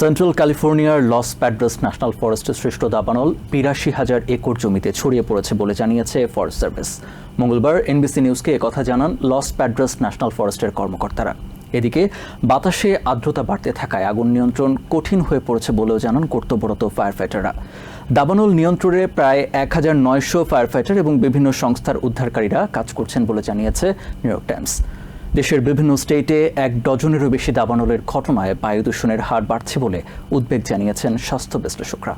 Central ক্যালিফোর্নিয়ার loss প্যাড্রাস national ফরেস্টে সৃষ্ট দাবানল বিরাশি হাজার একর জমিতে ছড়িয়ে পড়েছে বলে জানিয়েছে ফরেস্ট সার্ভিস। মঙ্গলবার এনবিসি নিউজকে একথা জানান লস প্যাড্রাস ন্যাশনাল ফরেস্টের কর্মকর্তারা। এদিকে বাতাসে আর্দ্রতা বাড়তে থাকায় আগুন নিয়ন্ত্রণ কঠিন হয়ে পড়েছে বলেও জানান কর্তব্যরত ফায়ার ফাইটাররা দাবানল নিয়ন্ত্রণে প্রায় এক হাজার নয়শো ফায়ার ফাইটার এবং বিভিন্ন সংস্থার উদ্ধারকারীরা কাজ করছেন বলে জানিয়েছে নিউ ইয়র্ক টাইমস। দেশের বিভিন্ন স্টেটে এক ডজনেরও বেশি দাবানলের ঘটনায় বায়ু দূষণের হার বাড়ছে বলে উদ্বেগ জানিয়েছেন স্বাস্থ্য বিশ্লেষকরা।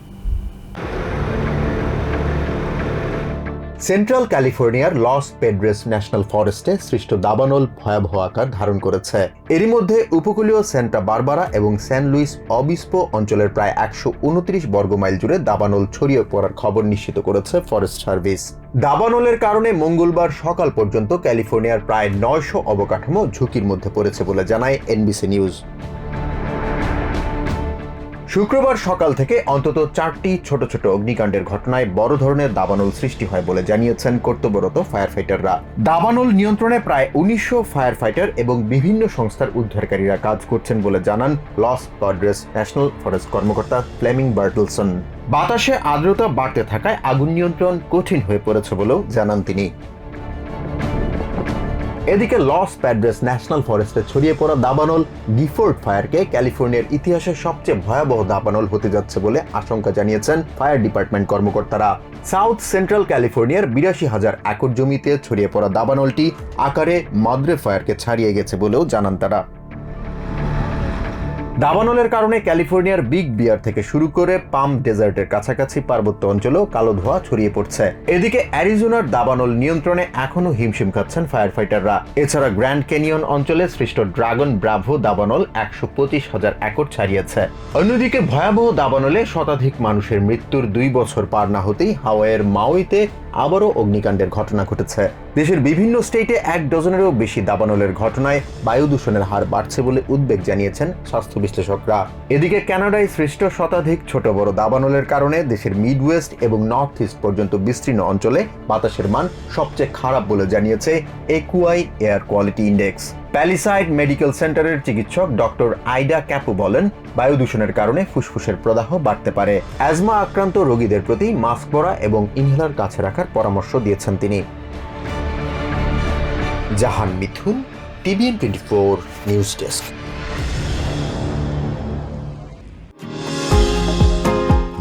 সেন্ট্রাল ক্যালিফোর্নিয়ার লস পেড্রেস ন্যাশনাল ফরেস্টে সৃষ্ট দাবানল ভয়াবহ আকার ধারণ করেছে। এরই মধ্যে উপকূলীয় সেন্টা বারবারা এবং স্যান লুইস অবিস্পো অঞ্চলের প্রায় একশো উনত্রিশ বর্গমাইল জুড়ে দাবানল ছড়িয়ে পড়ার খবর নিশ্চিত করেছে ফরেস্ট সার্ভিস। দাবানলের কারণে মঙ্গলবার সকাল পর্যন্ত ক্যালিফোর্নিয়ার প্রায় নয়শো অবকাঠামো ঝুঁকির মধ্যে পড়েছে বলে জানায় এনবিসি নিউজ। শুক্রবার সকাল থেকে অন্তত চারটি ছোট ছোট অগ্নিকাণ্ডের ঘটনায় বড় ধরনের দাবানল সৃষ্টি হয় বলে জানিয়েছেন কর্তব্যরত ফায়ার ফাইটাররা দাবানল নিয়ন্ত্রণে প্রায় উনিশশো ফায়ার ফাইটার এবং বিভিন্ন সংস্থার উদ্ধারকারীরা কাজ করছেন বলে জানান লস পাড্রেস ন্যাশনাল ফরেস্ট কর্মকর্তা ফ্লেমিং বার্টলসন। বাতাসে আর্দ্রতা বাড়তে থাকায় আগুন নিয়ন্ত্রণ কঠিন হয়ে পড়েছে বলেও জানান তিনি। এদিকে লস প্যাড্রেস ন্যাশনাল ফরেস্টে ছড়িয়ে পড়া দাবানল গিফোর্ড ফায়ারকে ক্যালিফোর্নিয়ার ইতিহাসের সবচেয়ে ভয়াবহ দাবানল হতে যাচ্ছে বলে আশঙ্কা জানিয়েছেন ফায়ার ডিপার্টমেন্ট কর্মকর্তারা। সাউথ সেন্ট্রাল ক্যালিফোর্নিয়ার বিরাশি হাজার একর জমিতে ছড়িয়ে পড়া দাবানলটি আকারে মাদ্রে ফায়ারকে ছাড়িয়ে গেছে বলেও জানান তারা। দাবানলের কারণে ক্যালিফোর্নিয়ার বিগ বিয়ার থেকে শুরু করে পাম ডেজার্টের কাছাকাছি পার্বত্য অঞ্চলেও কালো ধোঁয়া ছড়িয়ে পড়ছে। এদিকে অ্যারিজোনার দাবানল নিয়ন্ত্রণে এখনও হিমশিম খাচ্ছেন ফায়ার ফাইটাররা এছাড়া গ্র্যান্ড ক্যানিয়ন অঞ্চলে সৃষ্ট ড্রাগন ব্রাভো দাবানল একশো পঁচিশ হাজার একর ছাড়িয়েছে। অন্যদিকে ভয়াবহ দাবানলে শতাধিক মানুষের মৃত্যুর দুই বছর পার না হতেই হাওয়াইয়ের মাউইতে আবারও অগ্নিকাণ্ডের ঘটনা ঘটেছে। দেশের বিভিন্ন স্টেটে এক ডজনেরও বেশি দাবানলের ঘটনায় বায়ু দূষণের হার বাড়ছে বলে উদ্বেগ জানিয়েছেন স্বাস্থ্য বিশ্লেষকরা। এদিকে কানাডায় সৃষ্ট শতাধিক ছোট বড় দাবানলের কারণে দেশের মিডওয়েস্ট এবং নর্থ ইস্ট পর্যন্ত বিস্তীর্ণ অঞ্চলে বাতাসের মান সবচেয়ে খারাপ বলে জানিয়েছে AQI air quality index. Palisade medical সেন্টারের চিকিৎসক ডক্টর আইডা ক্যাপু বলেন, বায়ু দূষণের কারণে ফুসফুসের প্রদাহ বাড়তে পারে। অ্যাজমা আক্রান্ত রোগীদের প্রতি মাস্ক পরা এবং ইনহেলার কাছে রাখার পরামর্শ দিয়েছেন তিনি। Jahan Mithun, TVN twenty four news desk.